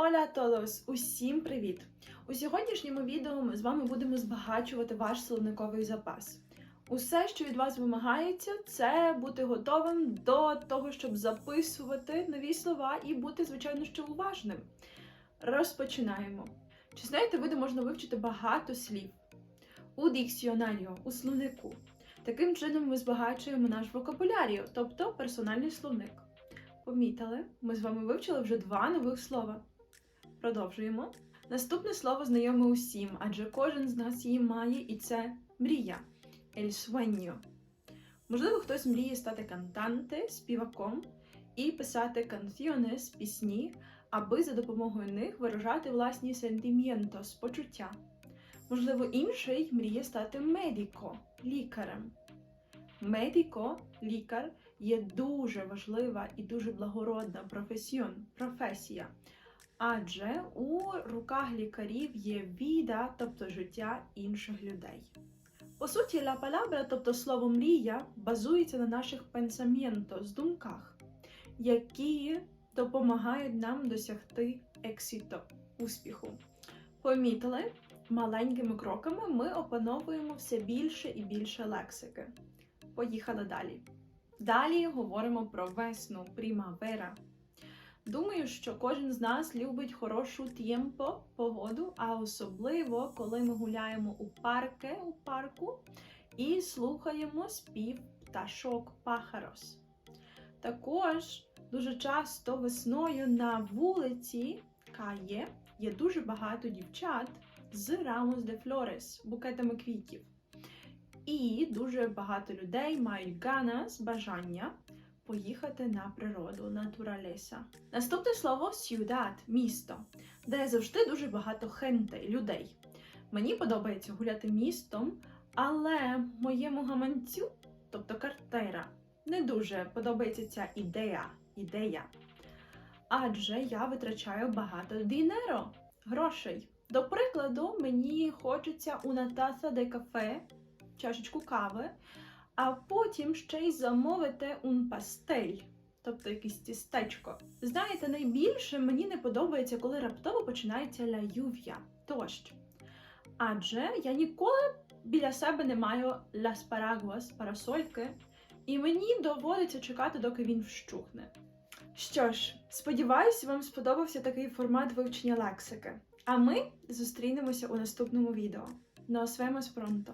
Оля Толос! Усім привіт! У сьогоднішньому відео ми з вами будемо збагачувати ваш словниковий запас. Усе, що від вас вимагається, це бути готовим до того, щоб записувати нові слова і бути, звичайно, що уважним. Розпочинаємо. Чи знаєте ви, де можна вивчити багато слів? У дікціонаріо, у словнику. Таким чином ми збагачуємо наш вокабулярію, тобто персональний словник. Помітили? Ми з вами вивчили вже два нових слова. Продовжуємо. Наступне слово знайоме усім, адже кожен з нас її має, і це мрія. El sueño. Можливо, хтось мріє стати кантанте, співаком і писати канціонес, пісні, аби за допомогою них виражати власні сентімєнтос, почуття. Можливо, інший мріє стати медіко, лікарем. Медіко, лікар, є дуже важлива і дуже благородна професіон, професія. Адже у руках лікарів є віда, тобто життя інших людей. По суті, la palabra, тобто слово мрія, базується на наших pensamientos, думках, які допомагають нам досягти ексіто, успіху. Помітили, маленькими кроками ми опановуємо все більше і більше лексики. Поїхали далі. Далі говоримо про весну, примавера. Думаю, що кожен з нас любить хорошу тємпо, погоду, а особливо, коли ми гуляємо у парке, у парку і слухаємо спів пташок пахарос. Також дуже часто весною на вулиці Кає є дуже багато дівчат з Ramos de Flores, букетами квітів. І дуже багато людей мають ганас, бажання поїхати на природу, натуралеса. Наступне слово ciudad – місто, де завжди дуже багато хенте, людей. Мені подобається гуляти містом, але моєму гаманцю, тобто картера, не дуже подобається ця ідея. ідея. Адже я витрачаю багато дінеро, грошей. До прикладу, мені хочеться una taza de кафе, чашечку кави, а потім ще й замовити un пастель, тобто якесь тістечко. Знаєте, найбільше мені не подобається, коли раптово починається ля юв'я, дощ. Адже я ніколи біля себе не маю paraguas, парасольки, і мені доводиться чекати, доки він вщухне. Що ж, сподіваюся, вам сподобався такий формат вивчення лексики. А ми зустрінемося у наступному відео. Nos vemos pronto!